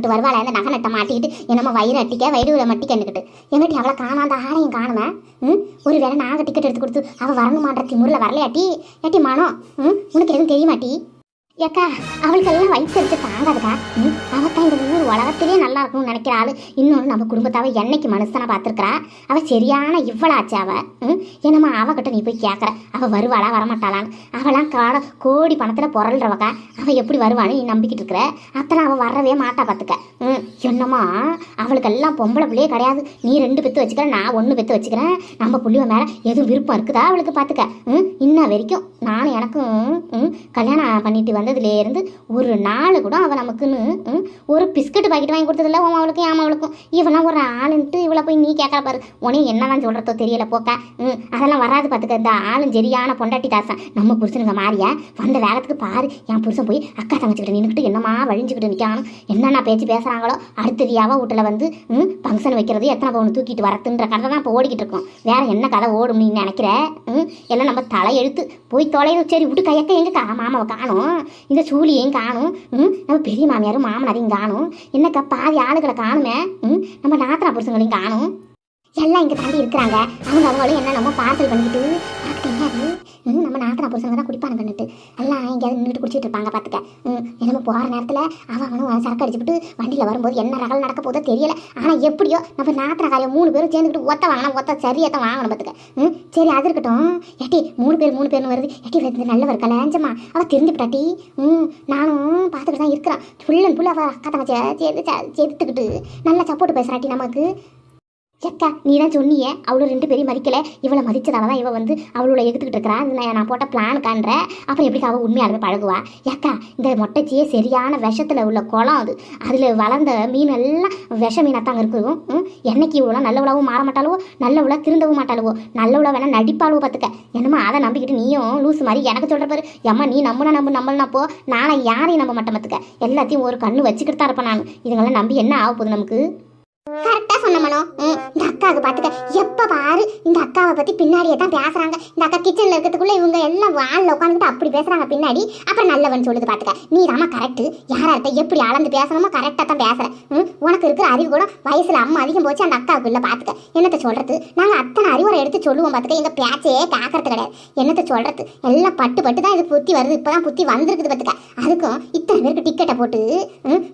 இங்கிட்டு வருவாள இந்த நகை நட்டை மாட்டிக்கிட்டு என்னமோ வயிறு அட்டிக்க வயிறு மட்டிக்கன்னுக்கிட்டு எங்கிட்ட அவளை காணாம அந்த ஆளையும் காணுமே ம்? ஒரு வேளை நாங்கள் டிக்கெட் எடுத்து கொடுத்து அவள் வரணுமான்ற திமுறில் வரலையாட்டி? ஏட்டி மானோ ம்? உனக்கு எதுவும் தெரியுமாட்டி? ஏக்கா அவளுக்கெல்லாம் வயிற்று எடுத்து தாங்காதுக்கா. அவத்தான் இந்த ஊர் உலகத்திலே நல்லா இருக்கணும்னு நினைக்கிற ஆளு இன்னொன்று நம்ம குடும்பத்தாவை என்னைக்கு மனுஷனை பார்த்துருக்கா அவள் சரியான இவ்வளாச்சு அவ. ம் என்னம்மா அவகிட்ட நீ போய் கேட்குற அவள் வருவாளா வரமாட்டாளான்னு? அவளாம் காட கோடி பணத்தில் புரள்றவக்கா அவள் எப்படி வருவான்னு நீ நம்பிக்கிட்டு இருக்கிற? அத்தனை அவள் வரவே மாட்டா பார்த்துக்க ம் என்னம்மா அவளுக்கெல்லாம் பொம்பளை பிள்ளையே கிடையாது. நீ ரெண்டு பெத்து வச்சுக்கிற நான் ஒன்று பெத்து வச்சுக்கிறேன். நம்ம புள்ளிவ மேலே எதுவும் விருப்பம் இருக்குதா அவளுக்கு பார்த்துக்க ம் இன்ன வரைக்கும் நானும் எனக்கும் ம் கல்யாணம் பண்ணிட்டு வந்ததுலேருந்து ஒரு நாள் கூட அவள் நமக்குன்னு ஒரு பிஸ்கட் பாக்கெட் வாங்கி கொடுத்ததில்ல உன் அவளுக்கும் ஏன் அவளுக்கும் இவெல்லாம் ஒரு ஆளுன்ட்டு இவளை போய் நீ கேட்கற பாரு. உனே என்னதான் சொல்கிறதோ தெரியல போக்க. ம் அதெல்லாம் வராது பார்த்துக்க இந்த ஆளும் சரியான பொண்டாட்டி தாசன். நம்ம புருஷனுங்க மாறியா? வந்த வேகத்துக்கு பாரு. என் புருஷன் போய் அக்கா தங்கச்சிக்கிட்ட நின்றுக்கிட்டு என்னமா வழிஞ்சுக்கிட்டு நிற்கானும் என்னென்ன பேச்சு பேசுகிறாங்களோ அடுத்தது யாவ வீட்டில் வந்து ம் ஃபங்க்ஷன் வைக்கிறது எத்தனை பவுன் தூக்கிட்டு வரத்துன்ற கதை தான் இப்போ ஓடிக்கிட்டு இருக்கோம். வேற என்ன கதை ஓடும் நீ நினைக்கிற? ம் எல்லாம் நம்ம தலையெழுத்து. போய் தொலையும் சரி விட்டு கையக்க எங்க மாமாவை காணும். இந்த சூழியையும் காணும். ம் நம்ம பெரிய மாமியாரும் மாமனாரையும் காணும். என்னக்கா பாதி ஆளுகளை காணுமே? ம் நம்ம நாத்தனா புருஷங்களையும் காணும். எல்லாம் இங்கே தாண்டி இருக்கிறாங்க. அவங்க அவங்களும் என்ன நம்ம பார்சல் பண்ணிக்கிட்டு பார்த்துட்டு நம்ம நாத்தனா புருஷங்க தான் குடிப்பானுங்கன்னுட்டு. எல்லாம் எங்கேயாவது நின்றுட்டு குடிச்சிட்டு இருப்பாங்க பார்த்துக்க. ம் நம்ம போகிற நேரத்தில் அவன் அவனும் சரக்கு அடிச்சுட்டு வண்டியில் வரும்போது என்ன ரகல் நடக்க போதோ தெரியல. ஆனால் எப்படியோ நம்ம நாத்தனா காரியம் மூணு பேரும் சேர்ந்துக்கிட்டு ஒத்த வாங்கினா ஒத்த சரியாக தான் வாங்கணும் பார்த்துக்க. ம் சரி அது இருக்கட்டும். ஏட்டி மூணு பேர் மூணு பேர்னு வருது. ஏட்டி இது நல்லவர் கல்யாணமா அவள் தெரிஞ்சுக்கிட்டாட்டி ம் நானும் பார்த்துக்கிட்டு தான் இருக்கிறான். ஃபுல் அண்ட் ஃபுல் அவள் அக்கா தங்கச்சியை சேர்ந்து சேர்த்துக்கிட்டு நல்லா சப்போர்ட் பேசுகிறாட்டி நமக்கு. எக்கா நீ தான் சொன்னியே அவளை ரெண்டு பேரையும் மதிக்கல. இவளை மதிச்சதால தான் இவள் வந்து அவளோட எடுத்துக்கிட்டு இருக்கிறா. நான் நான் போட்ட பிளான் காண்ற. அப்புறம் எப்படி அவள் உண்மையாகவே பழகுவா? ஏக்கா இந்த மொட்டைச்சியே சரியான விஷத்தில் உள்ள குளம் அது. அதில் வளர்ந்த மீன் எல்லாம் விஷ மீனாக தாங்க இருக்கும் ம், என்னைக்கு இவ்வளோ நல்ல உழவும் மாற மாட்டாளவோ? உழவு திருந்தவும் மாட்டாளவோ? நல்ல உழவு வேணால் நடிப்பாளவோ பார்த்துக்க என்னம்மா அதை நம்பிக்கிட்டு நீயும் லூஸ் மாதிரி எனக்கு சொல்கிற பாரு. ஏம்மா நீ நம்புனா நம்பு நம்பலனா போ. நானே யாரையும் நம்ப மாட்டேன் பார்த்துக்க எல்லாத்தையும் ஒரு கண்ணு வச்சுக்கிட்டு தான் இருப்பேன் நான். இதுங்கெல்லாம் நம்பி என்ன ஆக போகுது நமக்கு? கரெக்டா சொன்ன மனோ. இந்த அக்காவுக்கு பாத்துக்க. எப்ப பாரு இந்த அக்காவை பத்தி பின்னாடியே தான் பேசுறாங்க. இந்த அக்கா கிச்சன்ல இருக்கிறதுக்குள்ள இவங்க எல்லாம் வால்ல உட்காந்துட்டு அப்படி பேசுறாங்க பின்னாடி. அப்புறம் நல்லவன் சொல்லுது பாத்துக்க. நீ தாமா கரெக்ட் யார்கிட்ட எப்படி அளந்து பேசணுமோ கரெக்டா தான் பேசுற. உனக்கு இருக்கிற அறிவு கூட வயசுல அம்மா அதிகம் போச்சு அந்த அக்காவுக்கு இல்ல பாத்துக்க. என்னத்த சொல்றது? நாங்க அத்தனை அறிவுரை எடுத்து சொல்லுவோம் பாத்துக்க. எங்க பேச்சையே காக்கிறது கிடையாது. என்னத்த சொல்றது? எல்லாம் பட்டு பட்டு தான் இது புத்தி வருது. இப்பதான் புத்தி வந்திருக்குது பாத்துக்க. அதுக்கும் இத்தனை பேருக்கு டிக்கெட்டை போட்டு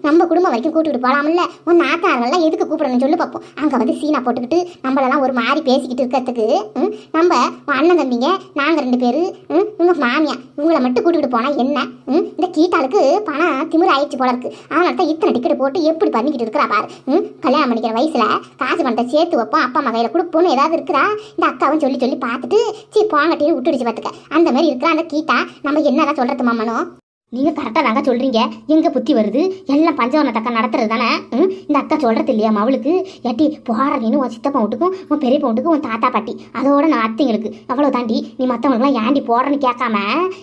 நம்ம குடும்பம் வரைக்கும் கூட்டிட்டு போலாம்ல. உன் நாத்தாரெல்லாம் எதுக்கு கூப்பிடணும்னு சொல்லி பார்ப்போம் அங்கே வந்து சீனா போட்டுக்கிட்டு நம்மளெல்லாம் ஒரு மாதிரி பேசிக்கிட்டு இருக்கிறதுக்கு நம்ம அண்ணன் தம்பிங்க நாங்கள் ரெண்டு பேர் உங்கள் மாமியா இவங்களை மட்டும் கூட்டிகிட்டு போனால் என்ன? இந்த கீட்டாளுக்கு பணம் திமிரு ஆயிடுச்சு போல இருக்கு. அதனால தான் இத்தனை டிக்கெட் போட்டு எப்படி பண்ணிக்கிட்டு இருக்கிறா பாரு. ம், கல்யாணம் பண்ணிக்கிற வயசில் காசு பணத்தை சேர்த்து வைப்போம் அப்பா அம்மா கையில் கொடுப்போம்னு ஏதாவது இருக்கிறா இந்த அக்காவும் சொல்லி சொல்லி பார்த்துட்டு சீ போங்கட்டின்னு விட்டுடுச்சு பார்த்துக்க. அந்த மாதிரி இருக்கிற அந்த கீட்டா நம்ம என்னதான் சொல்கிறது மாமனோ? நீங்க கரெக்டா தாங்க சொல்றீங்க. எங்க புத்தி வருது? எல்லாம் பஞ்சவர்ண அக்கா நடத்துறது தானே? ம்? இந்த அக்கா சொல்றது இல்லையா அவளுக்கு ஏட்டி போற நீனு உன் சித்தப்பா வீட்டுக்கும் உன் பெரியப்பா வீட்டுக்கும் உன் தாத்தா பாட்டி. அதோட நான் அத்தைங்களுக்கு அவ்வளவு தாண்டி நீ மத்தவங்களுக்குலாம் ஏண்டி போடுறன்னு கேட்காம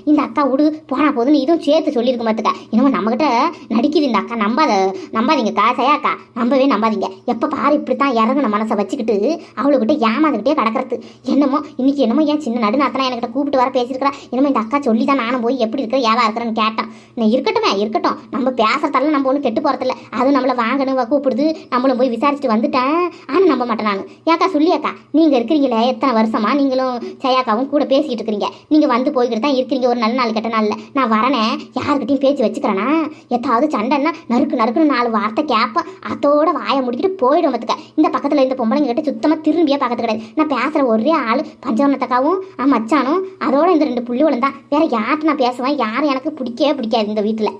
இந்த அக்கா விடு போனா போதுன்னு இதுவும் சேர்த்து சொல்லியிருக்க மாத்துக்க இன்னமும் நம்மகிட்ட நடிக்குது இந்த அக்கா. நம்பாத நம்பாதீங்கக்கா சயாக்கா நம்பவே நம்பாதீங்க. எப்ப பாரு இப்படித்தான் இறங்குன மனசை வச்சுக்கிட்டு அவளுக்கிட்ட ஏமாந்துக்கிட்டே கிடக்கிறது. என்னமோ இன்னைக்கு என்னமோ ஏன் சின்ன நடுநாத்தனா என்கிட்ட கூப்பிட்டு வர பேசியிருக்கிறா. என்னமோ இந்த அக்கா சொல்லி தான் நானும் போய் எப்படி இருக்கிற ஏவா இருக்கிறேன்னு கேட்டேன் நான் இருக்கட்டுமே இருக்கட்டும். நம்ம பேசுறதால நம்ம ஒன்றும் கெட்டு போறதில்ல. அது நம்மளை வாங்கணும் கூப்பிடுது. நம்மளும் போய் விசாரிச்சுட்டு வந்துட்டேன். ஆனால் நம்ப மாட்டேன் நான். ஏக்கா சொல்லியாக்கா நீங்கள் இருக்கிறீங்களே எத்தனை வருஷமா நீங்களும் ஜெயாக்காவும் கூட பேசிக்கிட்டு இருக்கிறீங்க. நீங்கள் வந்து போய்கிட்டு தான் இருக்கிறீங்க ஒரு நல்ல நாள் கெட்ட நாளில். நான் வரனே. யாருக்கிட்டையும் பேச்சு வச்சுக்கிறேனா? எதாவது சண்டைன்னா நறுக்கு நறுக்குன்னு நாலு வார்த்தை கேட்பேன் அதோட வாயை முடிக்கிட்டு போயிடும் பார்த்துக்க இந்த பக்கத்தில் இந்த பொம்பளைங்க கிட்ட சுத்தமாக திரும்பியே பார்க்கறது கிடையாது. நான் பேசுகிற ஒரே ஆள் பஞ்சவர்ணத்தக்காவும் ஆ மச்சானும். அதோட இந்த ரெண்டு புள்ளிகளும் தான். வேற யார்கிட்ட நான் பேசுவேன்? யாரும் எனக்கு பிடிக்கவே பிடிக்காது இந்த வீட்டில்.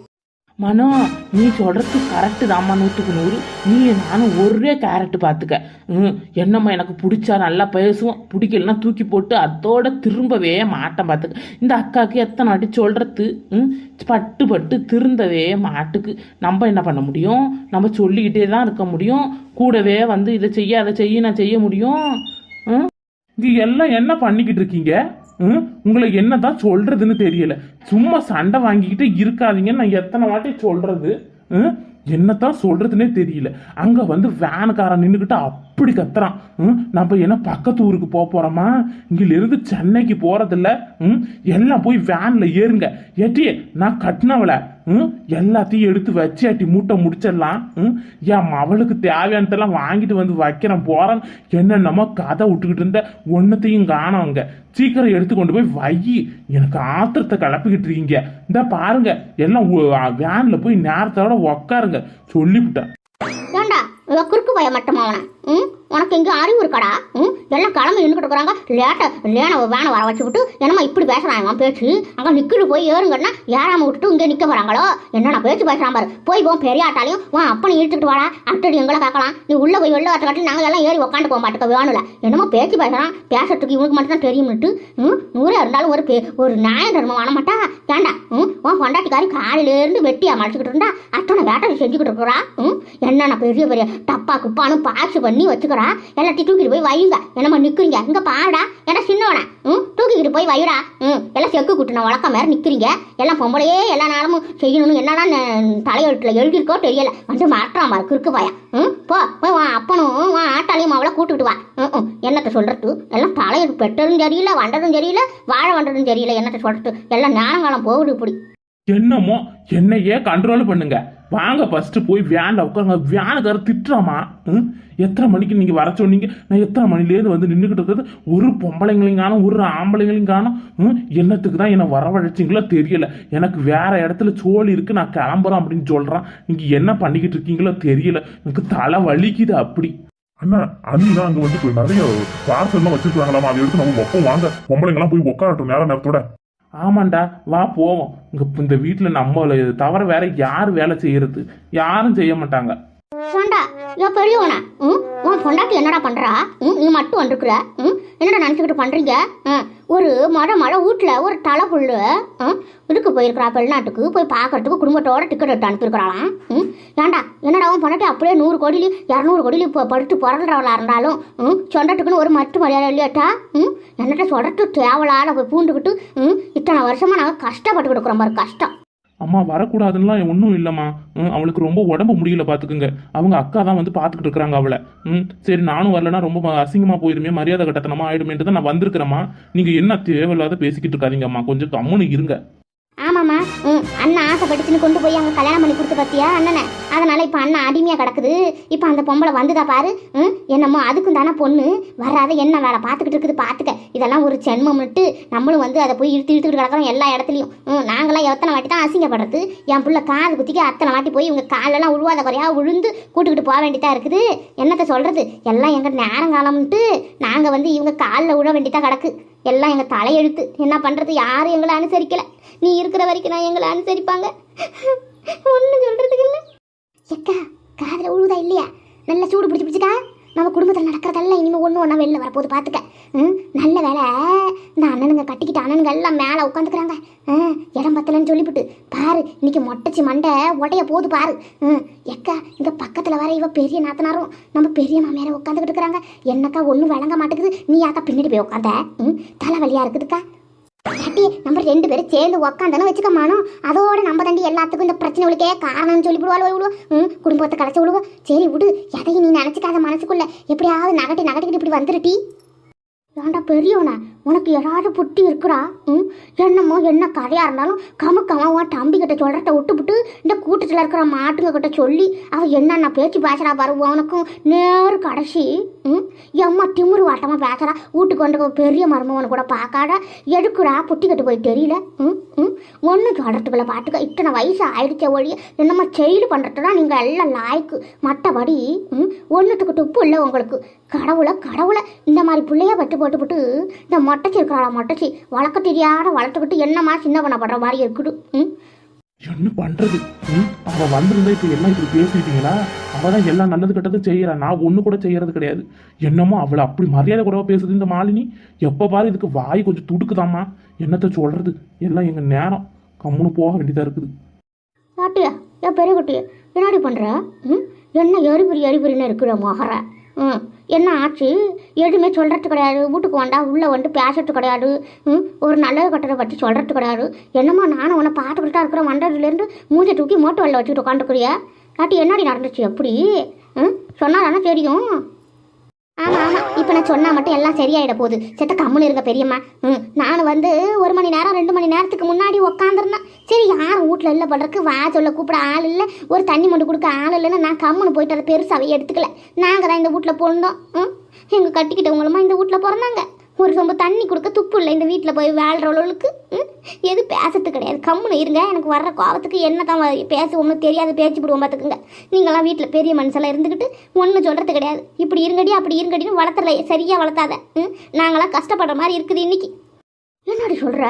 மனோ நீ சொல்றது கரெக்டு தாம்மா நூற்றுக்கு நூறு. நீ நானும் ஒரே கேரட்டு பார்த்துக்க ம் என்னம்மா எனக்கு பிடிச்சா நல்லா பேசுவோம். பிடிக்கலன்னா தூக்கி போட்டு அதோட திரும்பவே மாட்டேன் பார்த்துக்க இந்த அக்காவுக்கு எத்தனை வாட்டி சொல்கிறது ம் பட்டு பட்டு திருந்தவே மாட்டுக்கு. நம்ம என்ன பண்ண முடியும்? நம்ம சொல்லிக்கிட்டே தான் இருக்க முடியும். கூடவே வந்து இதை செய்ய அதை செய்ய நான் செய்ய முடியும்? ம்? இங்க எல்லாம் என்ன பண்ணிக்கிட்டு இருக்கீங்க? ம்? உங்களை என்னதான் சொல்றதுன்னு தெரியல சும்மா சண்டை வாங்கிக்கிட்டு இருக்காதீங்கன்னு நான் எத்தனை வாட்டி சொல்றது ம்? என்னத்தான் சொல்கிறதுனே தெரியல அங்க வந்து வேனுக்காரன் நின்றுக்கிட்டு அப்படி கத்துறான் ம்? நம்ம என்ன பக்கத்து ஊருக்கு போக போறோமா இங்கிலிருந்து சென்னைக்கு போறதில்ல ம்? எல்லாம் போய் வேன்ல ஏறுங்க ஏட்டி நான் கட்டினவளை எல்லாத்தையும் எடுத்து வச்சாட்டி மூட்டை முடிச்சிடலாம். ம்? என் அவளுக்கு தேவையானதெல்லாம் வாங்கிட்டு வந்து வைக்கிறேன் போகிறேன் என்னென்னமோ கதை விட்டுக்கிட்டு இருந்த ஒன்றத்தையும் காணோம் சீக்கிரம் எடுத்து கொண்டு போய் வை. எனக்கு ஆத்திரத்தை கிளப்பிக்கிட்டு இருக்கீங்க. இந்த பாருங்க எல்லாம் வேனில் போய் நேரத்தோட உக்காருங்க. சொல்லிவிட்டேன். குறுக்கு போய மட்டும் அவனை ம்? உனக்கு எங்கே அறிவு இருக்காடா? ம்? எல்லாம் கிளம்பி நின்றுட்டு இருக்கிறாங்க. லேட்டை லேனை வேனை வர வச்சு விட்டு என்னம்மா இப்படி பேசுறான் பேச்சு? அங்கே நிற்கிட்டு போய் ஏறுங்கன்னா ஏறாம விட்டுட்டு இங்கே நிற்க போறாங்களோ? என்னென்ன பேச்சு பேசுறான் பாரு. போய் போம் பெரிய ஆட்டாலையும் உன் அப்பனை இழுத்துக்கிட்டு வாடா. அட்டடி எங்களை கேட்கலாம். நீ உள்ள போய் வெளில வர காட்டி நாங்கள் எல்லாம் ஏறி உட்காந்து போக மாட்டேங்க வேணும்ல என்னமோ பேச்சு பேசுறான்? பேசுறதுக்கு இவனுக்கு மட்டும் தான் தெரியும்னுட்டு ம்? நூறே இருந்தாலும் ஒரு பே ஒரு நியாய தர்மம் வரமாட்டா ஏண்டா ம்? உன் பொண்டாட்டிக்காரி காலையிலேருந்து வெட்டியாக மறைச்சிக்கிட்டு இருந்தா அத்தனை வேட்டை செஞ்சுக்கிட்டு இருக்கிறா? ம்? என்னென்ன பெரிய பெரிய டப்பா குப்பானு பாய்ச்சி பண்ணி வச்சுக்கிறா எல்லாத்தையும் தூக்கிட்டு போய் வையுங்க. என்னம்மா நிற்கிறீங்க இங்கே பாடா ஏன்னா சின்னவன? ம்? தூக்கிக்கிட்டு போய் வையுடா. ம்? எல்லாம் செக்கு குட்டின வழக்கம் மாதிரி நிற்கிறீங்க எல்லாம் பொம்பளையே எல்லா நாளும் செய்யணும்னு என்னடா தலையெழுத்துல எழுதியிருக்கோ தெரியல. வந்து மாற்றாமா கிறுக்கு பாயா. ம்? போ போய் வா அப்பனும் வா ஆட்டாளையும் அவளை கூட்டுக்கிட்டு வா. ம் என்னத்த சொல்றது? சொல்கிறது எல்லாம் தலையெழுத்து பெற்றதும் தெரியல வண்டதும் தெரியல வாழ வண்டதும் தெரியல என்னத்த சொல்கிறது எல்லாம் ஞானங்காலம் போகுது இப்படி. என்னமோ என்னையே கண்ட்ரோல் பண்ணுங்க. வாங்க ஃபஸ்ட்டு போய் வேனில் உட்காருங்க. வேனுக்கார திட்டுறாமா? ம்? எத்தனை மணிக்கு நீங்கள் வர சொன்னீங்க? நான் எத்தனை மணிலேருந்து வந்து நின்றுக்கிட்டு இருக்கிறது? ஒரு பொம்பளைங்களையும் காணும் ஒரு ஆம்பளைங்களையும் காணும். ம்? என்னத்துக்கு தான் என்னை வரவழைச்சிங்களோ தெரியல. எனக்கு வேறு இடத்துல சோழி இருக்குது நான் கிளம்புறேன் அப்படின்னு சொல்கிறான் நீங்கள் என்ன பண்ணிக்கிட்டு இருக்கீங்களோ தெரியல. எனக்கு தலை வலிக்குது அப்படி. அண்ணா அண்ணா அங்கே வந்து நிறைய பார்சல்லாம் வச்சிருக்காங்களாமா அதை எடுத்து நம்ம ஒப்பம் வாங்க. பொம்பளைங்கெல்லாம் போய் உட்காரட்டும் நேரம் நேரத்தோட. ஆமாண்டா வா போவோம். இங்கே இந்த வீட்டில் நம்மள தவிர வேற யார் வேலை செய்யறது? யாரும் செய்ய மாட்டாங்க. ஏண்டா இவன் பெரியவனா? ம்? உன் பொண்டாட்டி என்னடா பண்றா? ம்? நீ மட்டும் வந்துருக்குற? ம்? என்னடா நினச்சிக்கிட்டு பண்றீங்க? ம் ஒரு மழை மழை வீட்டில் ஒரு தலை புல்லு ம் இதுக்கு போயிருக்கிறா வெளிநாட்டுக்கு போய் பார்க்கறதுக்கு குடும்பத்தோட டிக்கெட் எடுத்து அனுப்பியிருக்கிறாளாம். ம்? ஏண்டா என்னடா உன் பொண்டாட்டி அப்படியே நூறு கோடிலி இரநூறு கோடிலி இப்போ படுத்து பிறந்தவளா இருந்தாலும் ம்? சொண்டட்டுக்குன்னு ஒரு மட்டு மரியாதை இல்லையாட்டா? ம்? என்னட்ட சொல்றது? தேவலால போய் பூண்டுக்கிட்டு ம்? இத்தனை வருஷமா நாங்கள் கஷ்டப்பட்டு கொடுக்குறோம் பாரு கஷ்டம். அம்மா வரக்கூடாதுன்னுலாம் ஒன்றும் இல்லைம்மா. ம், அவளுக்கு ரொம்ப உடம்பு முடியல பார்த்துக்குங்க அவங்க அக்கா தான் வந்து பார்த்துக்கிட்டு இருக்கிறாங்க அவளை. ம் சரி நானும் வரலன்னா ரொம்ப அசிங்கமாக போயிருமே மரியாதை கட்டத்தனமாக ஆயிடுமேன்ட்டு தான் நான் வந்திருக்கிறேம்மா. நீங்கள் என்ன தேவையில்லாத பேசிக்கிட்டு இருக்காதீங்கம்மா. கொஞ்சம் கம்முன்னு இருங்க. ஆமாம்மா ம் அண்ணன் ஆசைப்பட்டுச்சுன்னு கொண்டு போய் அங்கே கல்யாணம் பண்ணி கொடுத்து பார்த்தியா அண்ணனை? அதனால் இப்போ அண்ணன் அடிமையாக கிடக்குது. இப்போ அந்த பொம்பளை வந்துதா பாரு ம் என்னமோ அதுக்கும் தானே பொண்ணு. வராத என்ன வேலை பார்த்துக்கிட்டு இருக்குது பார்த்துக்க. இதெல்லாம் ஒரு சென்மம்னுட்டு நம்மளும் வந்து அதை போய் இழுத்து இழுத்துக்கிட்டு கிடக்கிறோம் எல்லா இடத்துலையும். ம் நாங்களாம் எத்தனை வாட்டி தான் அசிங்கப்படுறது. என் பிள்ளை காது குத்திக்கு அத்தனை வாட்டி போய் இவங்க காலெல்லாம் உழுவாத குறையாக விழுந்து கூட்டுக்கிட்டு போக வேண்டியதாக இருக்குது. என்னத்தை சொல்கிறது எல்லாம் எங்கள் நேரங்காலம்ன்ட்டு நாங்கள் வந்து இவங்க காலில் விழ வேண்டியதாக கிடக்கு. எல்லாம் எங்கள் தலையெழுத்து. என்ன பண்ணுறது யாரும் எங்களை அனுசரிக்கலை. நீ இருக்கிற வரைக்கும் நான் எங்களை அனுசரிப்பாங்க. ஒன்றும் சொல்கிறதுக்கு இல்லை. எக்கா காதில் உழுதா இல்லையா? நல்லா சூடு பிடிச்சி பிடிச்சிட்டா நம்ம குடும்பத்தில் நடக்கிறதெல்லாம் இனிமேல் ஒன்று ஒன்றா வெளில வரப்போகுது பார்த்துக்க ம்? நல்ல வேலை. இந்த அண்ணனுங்க கட்டிக்கிட்ட அண்ணனுங்க எல்லாம் மேலே உட்காந்துக்கிறாங்க. ஆ இடம் பத்தலன்னு சொல்லிவிட்டு பாரு இன்னைக்கு மொட்டச்சி மண்டை உடைய போது பாரு. ம் எக்கா இங்கே பக்கத்தில் வர இவ பெரிய நாத்தனாரும் நம்ம பெரிய மாமியாரை உட்காந்துக்கிட்டு இருக்கிறாங்க. என்னக்கா ஒன்றும் விளங்க மாட்டேங்குது. நீ யாக்கா பின்னாடி போய் உட்காந்த? ம் தலைவலியாக இருக்குதுக்கா? பாட்டி நம்ம ரெண்டு பேரும் சேர்ந்து உக்காந்தானே வச்சுக்கமானோ அதோட நம்ம தண்டி எல்லாத்துக்கும் இந்த பிரச்சனைகளுக்கே காரணம்னு சொல்லி விடுவாள் விடுவோம் ம் குடும்பத்தை கடைச்சி விடுவோம் சரி விடு. எதையும் நீ நினச்சிக்காத மனசுக்குள்ள. எப்படியாவது நகட்டி நகட்டிக்கிட்டு இப்படி வந்துருட்டி. ஏண்டா பெரியவனா? உனக்கு யாராவது புட்டி இருக்குடா? ம் என்னமோ என்ன கதையாக இருந்தாலும் கமுக்கமா உன் தம்பி கிட்ட சொல்கிறத விட்டுப்புட்டு இந்த கூட்டத்தில் இருக்கிற மாட்டுங்க கிட்ட சொல்லி அவன் என்னென்ன பேச்சு பேசுகிறா பாரு உனக்கும். நேரு கடைசி. ம்? எம்மா திமுரு வாட்டமாக பேசுகிறா வீட்டுக்கு வந்து பெரிய மருமவனை கூட பார்க்காத. எதுக்குடா புட்டி கட்டு போய் தெரியல? ம்? ம்? ஒன்று சொல்கிறதுக்குள்ள பாட்டுக்க இத்தனை வயசு ஆயிடுச்ச ஒழிய என்னம்மா செயல் பண்ணுறது தான் நீங்கள் எல்லாம் லாய்க்கு. மற்றபடி ம்? ஒன்றுத்துக்கு துப்பு இல்லை உங்களுக்கு. கடவுளை கடவுளை. இந்த மாதிரி பிள்ளைய பற்றி போட்டு போட்டு இந்த மொட்டைச்சி இருக்கிறாளா மொட்டைச்சி வளர்க்க தெரியாத வளர்த்துக்கிட்டு என்னம்மா சின்ன பண்ண படுற மாதிரி இருக்குது. ம்? என்ன பண்றது? அவ வந்திருந்தா இப்ப எல்லாம் இப்படி பேசிட்டீங்களா அவ தான் எல்லாம் நல்லது கெட்டது செய்யறா நான் ஒண்ணு கூட செய்யறது கிடையாது. என்னமோ அவளை அப்படி மரியாதை குறைவா பேசுது இந்த மாலினி. எப்ப பாரு இதுக்கு வாய் கொஞ்சம் துடுக்குதாம்மா. என்னத்த சொல்றது? எல்லாம் எங்க நேரம். கம்முன்னு போக வேண்டியதா இருக்குது. பாட்டியா ஏன் பெரிய குட்டி என்னடி பண்ற? ம்? என்ன எரிபுரி எரிபுரின்னு இருக்கிற மொகர. ம். என்ன ஆச்சு? எதுவுமே சொல்கிறது கிடையாது. வீட்டுக்கு வந்தா உள்ளே வந்து பேசுறது கிடையாது. ம். ஒரு நல்லது கட்டத்தை பற்றி சொல்கிறது கிடையாது. என்னம்மா நானும் உன்னை பார்த்துக்கிட்டு தான் இருக்கிறேன். வந்ததுலேருந்து மூஞ்சை தூக்கி மோட்டோ வெளில வச்சுக்கிட்டு உட்காந்துக்குறியா காட்டி என்னடி நடந்துச்சு? எப்படி? ம். சொன்னால் தானே தெரியும். ஆமா ஆமா. இப்ப நான் சொன்னா மட்டும் எல்லாம் சரியாயிட போகுது. செத்த கம்முன்னு இருங்க பெரியம்மா. ம் நான் வந்து ஒரு மணி நேரம் ரெண்டு மணி நேரத்துக்கு முன்னாடி உக்காந்துருந்தேன். சரி யாரும் வீட்ல இல்லை பண்றதுக்கு வா சொல்ல கூப்பிட ஆள் இல்லை. ஒரு தண்ணி மொண்டு கொடுக்க ஆள் இல்லைன்னு நான் கம்முன்னு போயிட்டு அதை பெருசாகவே எடுத்துக்கல. நாங்கள் தான் இந்த வீட்ல பிறந்தோம். ம் எங்கள் கட்டிக்கிட்டவங்களுமா இந்த வீட்ல பிறந்தாங்க? ஒரு சொம்பு தண்ணி கொடுக்க துப்பு இல்லை. இந்த வீட்டில் போய் வாழ்கிறவளுக்கு ம் எது பேசுறது கிடையாது. கம்முன்னு இருங்க. எனக்கு வர்ற கோவத்துக்கு என்ன தான் பேசுவோம்னு தெரியாது பேச்சு விடுவோம் பார்த்துக்குங்க. நீங்களாம் வீட்டில் பெரிய மனுஷெல்லாம் இருந்துக்கிட்டு ஒன்றும் சொல்கிறது கிடையாது. இப்படி இருங்கடி அப்படி இருங்கடின்னு வளர்த்துறல சரியாக வளர்த்தாத ம் நாங்களாம் கஷ்டப்படுற மாதிரி இருக்குது இன்றைக்கி என்னடி சொல்கிற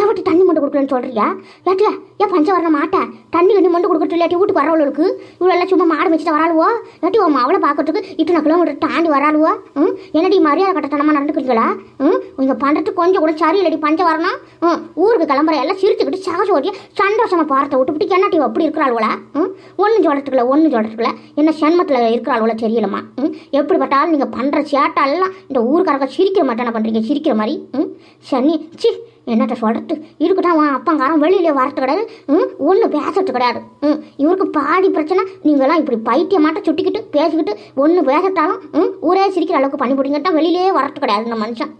எவட்டி தண்ணி மொண்டு கொடுக்கலன்னு சொல்கிறியா ஏட்டியா ஏன் பஞ்சம் வர மாட்டேன் தண்ணி கண்ணி மொண்டு கொடுக்கறது இல்லாட்டி வீட்டுக்கு வரவளுக்கு இவ்வளோ சும்மா மாடு வச்சுட்டு வராளுவோ? ஏட்டி உன் அவளை பார்க்கறதுக்கு இத்தனை கிலோமீட்டர் தாண்டி வராளுவோ? ம்? என்னடி மரியாதை கட்டத்தனமாக நடந்துக்கிறீங்களா? ம்? இங்கே பண்ணுறது கொஞ்சம் கூட சரி இல்லாட்டி பஞ்சம் வரணும் ம்? ஊருக்கு கிளம்புற எல்லாம் சிரிச்சுக்கிட்டு சகஜோடியா சந்தோஷமாக பாரத்தை விட்டுவிட்டு என்னட்டி அப்படி இருக்கிறாளுவலா ம்? ஒன்றும் சொல்கிறதுக்குல ஒன்றும் சொல்கிறதுக்குல என்ன சென்மத்தில் இருக்கிறாளுவல தெரியலம்மா ம்? எப்படிப்பட்டாலும் நீங்கள் பண்ணுற சேட்டெல்லாம் இந்த ஊருக்காரங்க சிரிக்கிற மாட்டான பண்ணுறீங்க சிரிக்கிற மாதிரி? ம்? சனி சி என்னட்ட சொல்கிறது இருக்கட்டும் அவன் அப்பங்காரன் வெளியிலே வரட்டு கிடையாது. ம் ஒன்றும் பேசறது கிடையாது. ம் இவருக்கு பாதி பிரச்சனை நீங்களாம் இப்படி பைத்தியமாட்ட சுட்டிக்கிட்டு பேசிக்கிட்டு ஒன்று பேசட்டாலும் ம் ஊரே சிரிக்கிற அளவுக்கு பண்ணி போட்டீங்கட்டா வெளியிலே வரத்து கிடையாது இந்த மனுஷன்.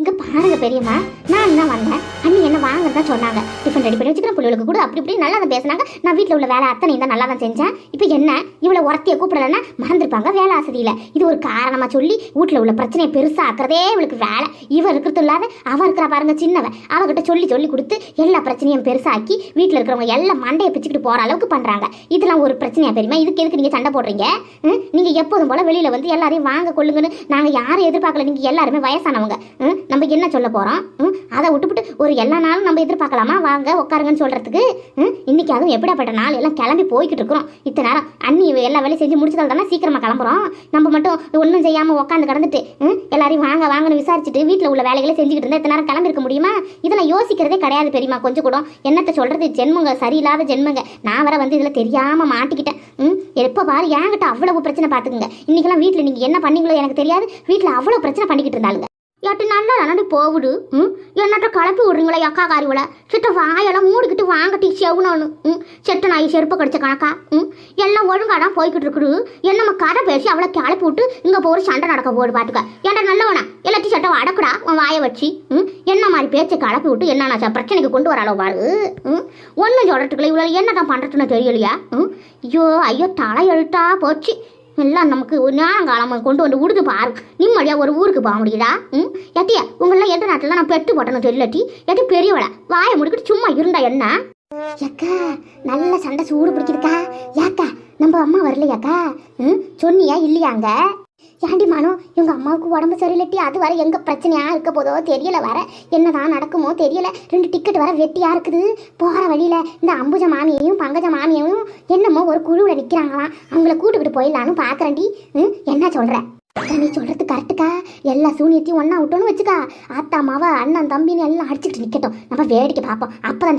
இங்க பாருங்க பெரியம்மா நான் என்ன வந்தேன். அண்ணி என்ன வாங்க தான் சொன்னாங்க. டிஃபன் ரெடி பண்ணி வச்சுக்கிறேன் பிள்ளைகளுக்கு கூட. அப்படி இப்படி நல்லா தான் பேசினாங்க. நான் வீட்டில் உள்ள வேலை அத்தனை தான் நல்லா தான் செஞ்சேன். இப்போ என்ன? இவ்வளோ உரத்திய கூப்பிடலன்னா மறந்துருப்பாங்க வேலை வசதியில். இது ஒரு காரணமாக சொல்லி வீட்டில் உள்ள பிரச்சனையை பெருசாக ஆக்குறதே இவளுக்கு வேலை. இவ இருக்கிறது இல்லாத அவள் இருக்கிற பாருங்க சின்னவ. அவகிட்ட சொல்லி சொல்லி கொடுத்து எல்லா பிரச்சனையும் பெருசாக்கி வீட்டில் இருக்கிறவங்க எல்லாம் மண்டையை பிச்சுக்கிட்டு போகிற அளவுக்கு பண்ணுறாங்க இதெல்லாம் ஒரு பிரச்சனையா பெரியமா இதுக்கு எதுக்கு நீங்கள் சண்டை போடுறீங்க? நீங்கள் எப்போதும் போல் வெளியில் வந்து எல்லாரையும் வாங்க கொள்ளுங்கன்னு நாங்கள் யாரும் எதிர்பார்க்கல. நீங்கள் எல்லாருமே வயசானவங்க. ம்? நம்ம என்ன சொல்ல போகிறோம் ம்? அதை விட்டுவிட்டு ஒரு எல்லா நாளும் நம்ம எதிர்பார்க்கலாமா? வாங்க உட்காருங்கன்னு சொல்கிறதுக்கு ம்? அதுவும் எப்படியாப்பட்ட நாள்? எல்லாம் கிளம்பி போய்கிட்டு இருக்கிறோம். இத்தனை நேரம் அண்ணி எல்லா வேலையும் செஞ்சு முடிச்சதால் தானே சீக்கிரமாக கிளம்புறோம். நம்ம மட்டும் ஒன்றும் செய்யாமல் உட்காந்து கிடந்துட்டு ம்? எல்லாரையும் வாங்க வாங்கன்னு விசாரிச்சுட்டு வீட்டில் உள்ள வேலைகளை செஞ்சுக்கிட்டு இருந்தால் இத்தனை நேரம் கிளம்பி இருக்க முடியுமா? இதெல்லாம் யோசிக்கிறதே கிடையாது பெரியமா கொஞ்சம் கூட என்னத்த சொல்கிறது ஜென்மங்க சரியில்லாத ஜென்மங்க. நான் வர வந்து இதில் தெரியாமல் மாட்டிக்கிட்டேன் ம்? எப்போ பாரு என்கிட்ட அவ்வளவு பிரச்சனை பார்த்துக்குங்க. இன்னைக்கெல்லாம் வீட்டில் நீங்கள் என்ன பண்ணீங்களோ எனக்கு தெரியாது. வீட்டில் அவ்வளோ பிரச்சனை பண்ணிக்கிட்டு இருந்தாளுங்க. எட்டு நாளில் தானடி போகுது. ம்? என்னட்ட கலப்பி விடுறீங்களா அக்கா காரிவில் சிட்ட வாயெல்லாம் மூடிக்கிட்டு வாங்கட்டி செவுனோன்னு. ம்? செட்டு நாய் செருப்பு கடிச்ச கணக்கா? ம்? எல்லாம் ஒழுங்காக தான் போய்கிட்டு இருக்குது. என்னம்மா கதை பேசி அவளை கிளப்பி விட்டு இங்கே போய் சண்டை நடக்க போடு பார்த்துக்க ஏன்டா நல்லவனா? எல்லாத்தையும் சட்டை அடக்குடா உன் வாயை வச்சு. ம்? என்ன மாதிரி பேச்சை கிளப்பி விட்டு என்னென்ன பிரச்சனைக்கு கொண்டு வராளோ பாரு. ம்? ஒன்றும் சொல்கிறதுக்குள்ள இவ்வளோ என்ன தான் பண்ணுறதுன்னு தெரியலையா? ம்? ஐயோ ஐயோ தலை எழுத்தா போச்சு. எல்லாம் நமக்கு ஒரு ஞானங்காலம் கொண்டு வந்து விடுது பாரு. நிம்மதியாக ஒரு ஊருக்கு போக முடியுதா? ம்? எட்டியா உங்களெல்லாம் எந்த நாட்டில் நான் பெட்டு போட்டணும் தெரியலட்டி எட்டி பெரியவளை வாயை முடிக்கிட்டு சும்மா இருந்தா என்ன? ஏக்கா நல்ல சண்டை சூடு பிடிக்குதுக்கா. ஏக்கா நம்ம அம்மா வரலையாக்கா? ம்? சொன்னியா இல்லையாங்க? ஏண்டி மானோ இவங்க அம்மாவுக்கு உடம்பு சரியில்லட்டி அது வர எங்க பிரச்சனையா இருக்க போதோ தெரியல வர என்னதான் நடக்குமோ தெரியல. ரெண்டு டிக்கெட் வர வெட்டியா இருக்குது. போற வழியில இந்த அம்புஜ மாமியையும் பங்கஜ மாமியையும் என்னமோ ஒரு குழுவில் நிற்கிறாங்களாம் அவங்கள கூட்டுக்கிட்டு போயிடலான்னு பார்க்குறேன்டி என்ன சொல்ற? நீ சொல்றது கரெக்டுக்கா எல்லா சூனியத்தையும் ஒண்ணா விட்டோன்னு வச்சுக்கா. ஆத்தா மாவ அண்ணன் தம்பின்னு எல்லாம் அடிச்சுட்டு நிக்கட்டும். நம்ம வேடிக்கை பார்ப்போம். அப்பதான்